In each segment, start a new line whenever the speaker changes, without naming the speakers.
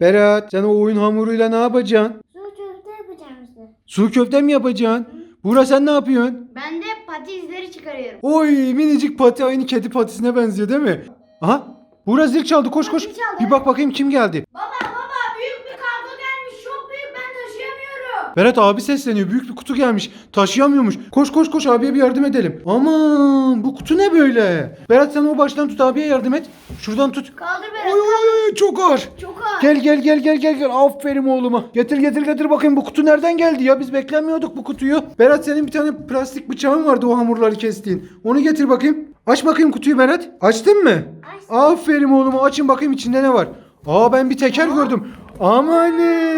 Berat sen o oyun hamuruyla ne yapacaksın?
Su köfte yapacağım işte.
Sulu köfte mi yapacaksın? Buğra sen ne yapıyorsun?
Ben de pati izleri çıkarıyorum.
Oy minicik pati aynı kedi patisine benziyor değil mi? Aha Buğra zil çaldı koş koş.
Zil çaldı,
Bir bak bakayım kim geldi.
Baba baba büyük bir kargo gelmiş. Çok büyük ben taşıyamıyorum.
Berat abi sesleniyor. Büyük bir kutu gelmiş. Taşıyamıyormuş. Koş koş koş abiye bir yardım edelim. Aman bu kutu ne böyle? Berat sen o baştan tut abiye yardım et. Şuradan tut.
Kaldır
Oy
Berat.
oy oy çok ağır.
Çok ağır.
Gel gel gel gel gel gel. Aferin oğluma. Getir getir getir bakayım bu kutu nereden geldi ya? Biz beklemiyorduk bu kutuyu. Berat senin bir tane plastik bıçağın vardı o hamurları kestiğin. Onu getir bakayım. Aç bakayım kutuyu Berat. Açtın mı?
Açtım.
Aferin oğluma. Açın bakayım içinde ne var. Aa ben bir teker gördüm. Amanın.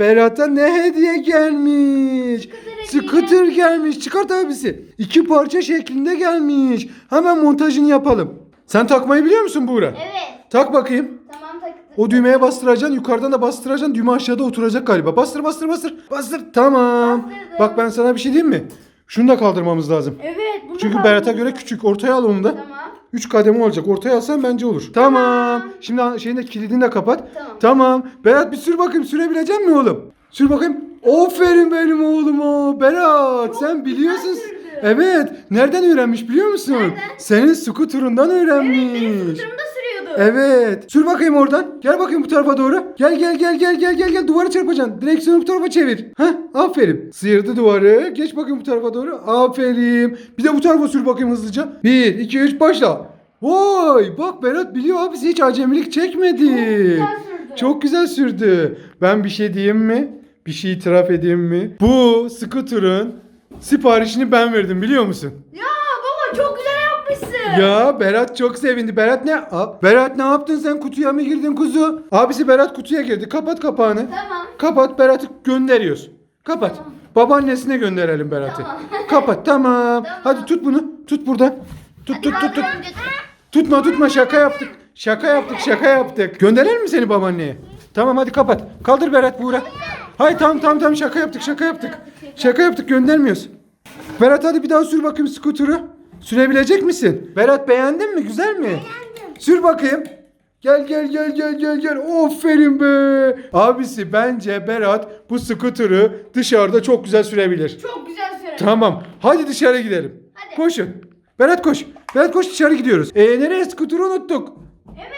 Berat'a ne hediye gelmiş. Scooter gelmiş. Çıkart abisi. İki parça şeklinde gelmiş. Hemen montajını yapalım. Sen takmayı biliyor musun Buğra?
Evet.
Tak bakayım.
Tamam taktım.
O düğmeye bastıracaksın. Yukarıdan da bastıracaksın. Düğme aşağıda oturacak galiba. Bastır bastır bastır. Bastır. Tamam.
Bastırdım.
Bak ben sana bir şey diyeyim mi? Şunu da kaldırmamız lazım.
Evet. bunu
Çünkü. Berat'a göre küçük. Ortaya al onu da.
Tamam.
3 kademe olacak. Ortaya alsan bence olur. Tamam. Şimdi şeyin de kilidini de kapat.
Tamam.
Tamam. Berat bir sür bakayım. Sürebilecek mi oğlum? Sür bakayım. Aferin benim oğluma. Berat sen biliyorsun.
sürdü.
Evet. Nereden öğrenmiş biliyor musun?
Nereden?
Senin skuturundan öğrenmiş.
Benim sürüyordu.
Evet. Sür bakayım oradan. Gel bakayım bu tarafa doğru. Gel gel gel gel gel gel gel duvara çarpacaksın. Direksiyonu bu tarafa çevir. Heh aferin. Sıyırdı duvarı. Geç bakayım bu tarafa doğru. Aferin. Bir de bu tarafa sür bakayım hızlıca. 1 2 3 başla. Vay bak Berat biliyor abisi hiç acemilik çekmedi.
güzel sürdü.
Çok güzel sürdü. Ben bir şey diyeyim mi? Bir şey itiraf edeyim mi? Bu scooter'ın siparişini ben verdim biliyor musun?
Ya baba çok güzel yapmışsın.
Ya Berat çok sevindi. Berat ne? Aa, Berat ne yaptın sen kutuya mı girdin kuzu? Abisi Berat kutuya girdi. Kapat kapağını.
Tamam.
Kapat Berat'ı gönderiyoruz. Kapat. Babaannesine gönderelim Berat'ı.
Tamam.
Kapat tamam. Hadi tut bunu. Tut buradan. Tut tut tut tut. Tutma tutma şaka yaptık. Şaka yaptık şaka yaptık. Gönderelim mi seni babaanneye? Tamam hadi kapat. Kaldır Berat Buğra. Hay tamam tamam tamam şaka yaptık şaka yaptık. Şaka yaptık göndermiyoruz. Berat hadi bir daha sür bakayım skuturu. Sürebilecek misin? Berat beğendin mi? Güzel mi? Beğendim. Sür bakayım. Gel gel gel gel gel gel. Aferin be. Abisi bence Berat bu skuturu dışarıda çok güzel sürebilir.
Çok güzel sürdü.
Tamam. Hadi dışarı gidelim.
Hadi.
Koşun. Berat koş. Berat koş dışarı gidiyoruz. Ee nereye skuturu unuttuk.
Evet